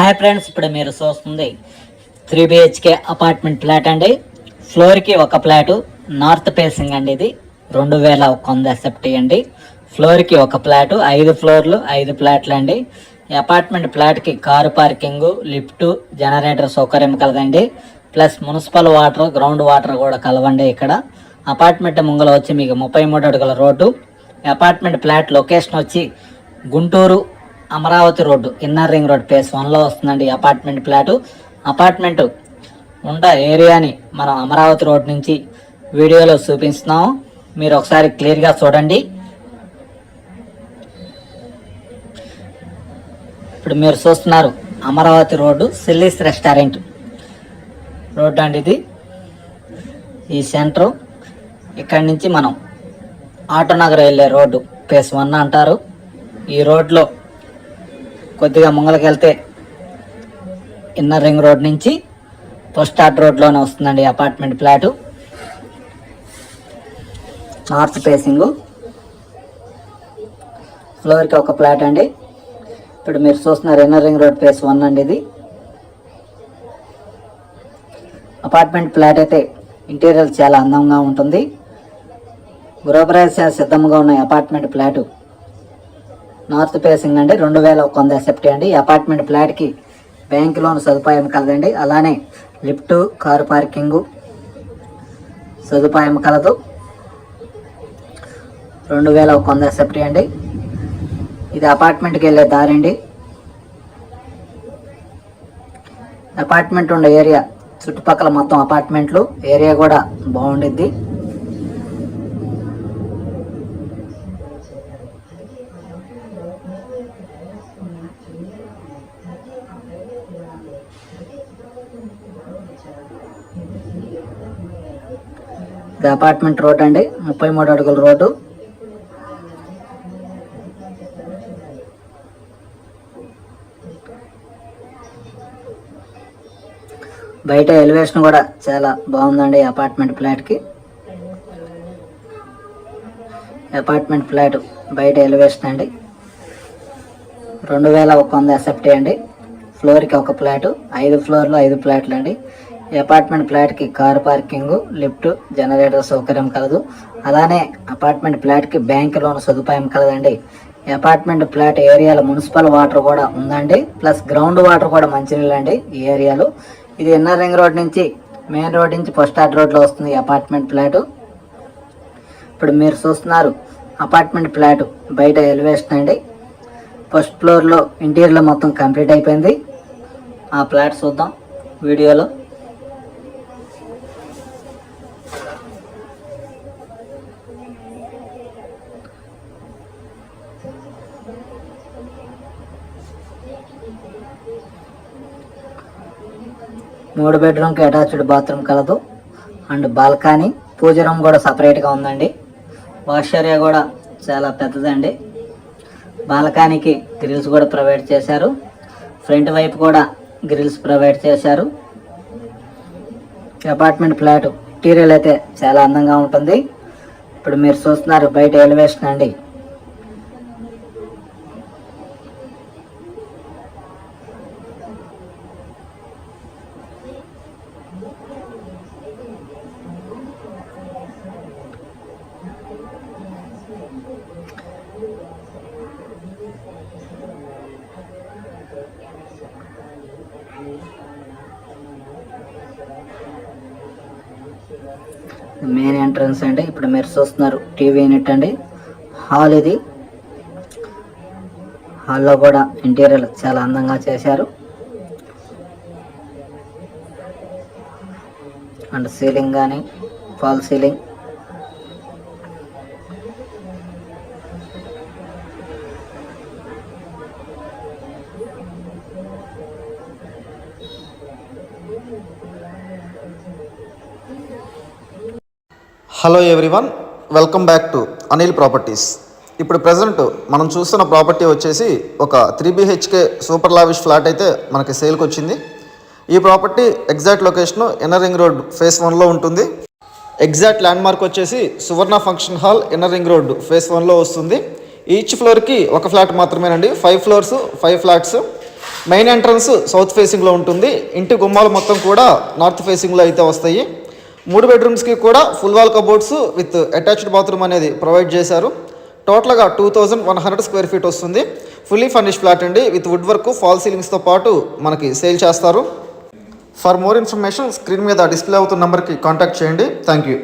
Hi friends ఇప్పుడు మీరు చూస్తుంది త్రీ బిహెచ్కే అపార్ట్మెంట్ ఫ్లాట్ అండి. ఫ్లోర్కి ఒక ఫ్లాటు నార్త్ ఫేసింగ్ అండి ఇది. రెండు వేల ఒక వంద సెప్టీ అండి. ఫ్లోర్కి ఒక ఫ్లాటు ఐదు ఫ్లోర్లు ఐదు ఫ్లాట్లు అండి. అపార్ట్మెంట్ ఫ్లాట్కి కారు పార్కింగ్ లిఫ్ట్ జనరేటర్ సౌకర్యం కలదండి. Plus municipal water ground water కూడా కలవండి ఇక్కడ. అపార్ట్మెంట్ ముంగల వచ్చి మీకు ముప్పై మూడు అడుగుల రోడ్డు. అపార్ట్మెంట్ ఫ్లాట్ లొకేషన్ వచ్చి Guntur Amaravati road inner ring road phase వన్లో వస్తుందండి అపార్ట్మెంట్ ఫ్లాటు. అపార్ట్మెంట్ ఉండ ఏరియాని మనం అమరావతి రోడ్ నుంచి వీడియోలో చూపిస్తున్నాము మీరు ఒకసారి క్లియర్గా చూడండి. ఇప్పుడు మీరు చూస్తున్నారు అమరావతి రోడ్డు సిల్లీస్ రెస్టారెంట్ రోడ్డు అండి ఇది. ఈ సెంటర్. ఇక్కడి నుంచి మనం ఆటోనగర్ వెళ్ళే రోడ్డు ఫేస్ వన్ అంటారు. ఈ రోడ్లో కొద్దిగా ముంగలకి వెళ్తే ఇన్నర్ రింగ్ రోడ్ నుంచి ఫస్ట్ రోడ్లోనే వస్తుందండి అపార్ట్మెంట్ ఫ్లాటు. North facing. ఫ్లోర్కి ఒక ఫ్లాట్ అండి. ఇప్పుడు మీరు చూస్తున్నారు inner ring road phase one అండి ఇది. అపార్ట్మెంట్ ఫ్లాట్ అయితే ఇంటీరియర్ చాలా అందంగా ఉంటుంది. గృహప్రవేశాలు సిద్ధంగా ఉన్న అపార్ట్మెంట్ ఫ్లాటు నార్త్ ఫేసింగ్ అండి రెండు వేల ఒక వంద సెప్టీ అండి అపార్ట్మెంట్ ఫ్లాట్కి బ్యాంక్ లోన్ సదుపాయం కలదండి. అలానే లిఫ్ట్ కారు పార్కింగు సదుపాయం కలదు. రెండు వేల ఒక వంద సెప్టీ అండి. ఇది అపార్ట్మెంట్కి వెళ్ళే దారి అండి. అపార్ట్మెంట్ ఉండే ఏరియా చుట్టుపక్కల మొత్తం అపార్ట్మెంట్లు ఏరియా కూడా బాగుండిద్ది. ఇది అపార్ట్మెంట్ రోడ్ అండి ముప్పై మూడు అడుగుల రోడ్డు. బయట ఎలివేషన్ కూడా చాలా బాగుందండి అపార్ట్మెంట్ ఫ్లాట్కి. అపార్ట్మెంట్ ఫ్లాట్ బయట ఎలివేషన్ అండి. రెండు వేల ఒక వంద ఎస్ఎఫ్టీ అండి. ఫ్లోర్కి ఒక ఫ్లాటు ఐదు ఫ్లోర్లు ఐదు ఫ్లాట్లు అండి. అపార్ట్మెంట్ ఫ్లాట్కి కార్ పార్కింగ్ లిఫ్ట్ జనరేటర్ సౌకర్యం కలదు. అలానే అపార్ట్మెంట్ ఫ్లాట్కి బ్యాంక్ లోన్ సదుపాయం కలదండి. అపార్ట్మెంట్ ఫ్లాట్ ఏరియాలో మున్సిపల్ వాటర్ కూడా ఉందండి. ప్లస్ గ్రౌండ్ వాటర్ కూడా మంచినీళ్ళు అండి ఈ ఏరియాలో. ఇది ఇన్నర్ రింగ్ రోడ్ నుంచి మెయిన్ రోడ్ నుంచి ఫస్ట్ స్టార్ట్ రోడ్లో వస్తుంది అపార్ట్మెంట్ ఫ్లాట్. ఇప్పుడు మీరు చూస్తున్నారు అపార్ట్మెంట్ ఫ్లాట్ బయట ఎలివేషన్ అండి. ఫస్ట్ ఫ్లోర్లో ఇంటీరియర్లో మొత్తం కంప్లీట్ అయిపోయింది. ఆ ఫ్లాట్ చూద్దాం వీడియోలో. మూడు బెడ్రూమ్కి అటాచ్డ్ బాత్రూమ్ కలదు. అండ్ బాల్కనీ పూజ రూమ్ కూడా సపరేట్గా ఉందండి. వాష్ ఏరియా కూడా చాలా పెద్దదండి. బాల్కనీకి గ్రిల్స్ కూడా ప్రొవైడ్ చేశారు. ఫ్రంట్ వైపు కూడా గ్రిల్స్ ప్రొవైడ్ చేశారు. అపార్ట్మెంట్ ఫ్లాట్ ఇంటీరియర్ అయితే చాలా అందంగా ఉంటుంది. ఇప్పుడు మీరు చూస్తున్నారు బయట ఎలివేషన్ అండి. మెయిన్ ఎంట్రన్స్ అండి. ఇప్పుడు మీరు చూస్తున్నారు టీవీ యూనిట్ అండి. హాల్ ఇది. హాల్లో కూడా ఇంటీరియర్ చాలా అందంగా చేశారు. అండ్ సీలింగ్ కానీ fall ceiling hello everyone welcome back to Anil properties ఇప్పుడు ప్రజెంట్ మనం చూస్తున్న ప్రాపర్టీ వచ్చేసి ఒక three BHK super lavish flat అయితే మనకి సేల్కి వచ్చింది. ఈ property exact location inner ring road phase వన్లో ఉంటుంది. ఎగ్జాక్ట్ ల్యాండ్ మార్క్ వచ్చేసి Suvarna function hall inner ring road phase వన్లో వస్తుంది. ఈచ్ ఫ్లోర్కి ఒక ఫ్లాట్ మాత్రమేనండి. Five floors five flats main entrance south ఫేసింగ్లో ఉంటుంది. ఇంటి గుమ్మాలు మొత్తం కూడా నార్త్ ఫేసింగ్లో అయితే వస్తాయి. మూడు బెడ్రూమ్స్కి కూడా full wall cupboards with attached bathroom అనేది ప్రొవైడ్ చేశారు. టోటల్గా two thousand one hundred square feet వస్తుంది. ఫుల్లీ ఫర్నిష్ ఫ్లాట్ అండి. విత్ వుడ్ వర్క్ ఫాల్ సీలింగ్స్తో పాటు మనకి సేల్ చేస్తారు. ఫర్ మోర్ ఇన్ఫర్మేషన్ స్క్రీన్ మీద డిస్ప్లే అవుతున్న నెంబర్కి కాంటాక్ట్ చేయండి. Thank you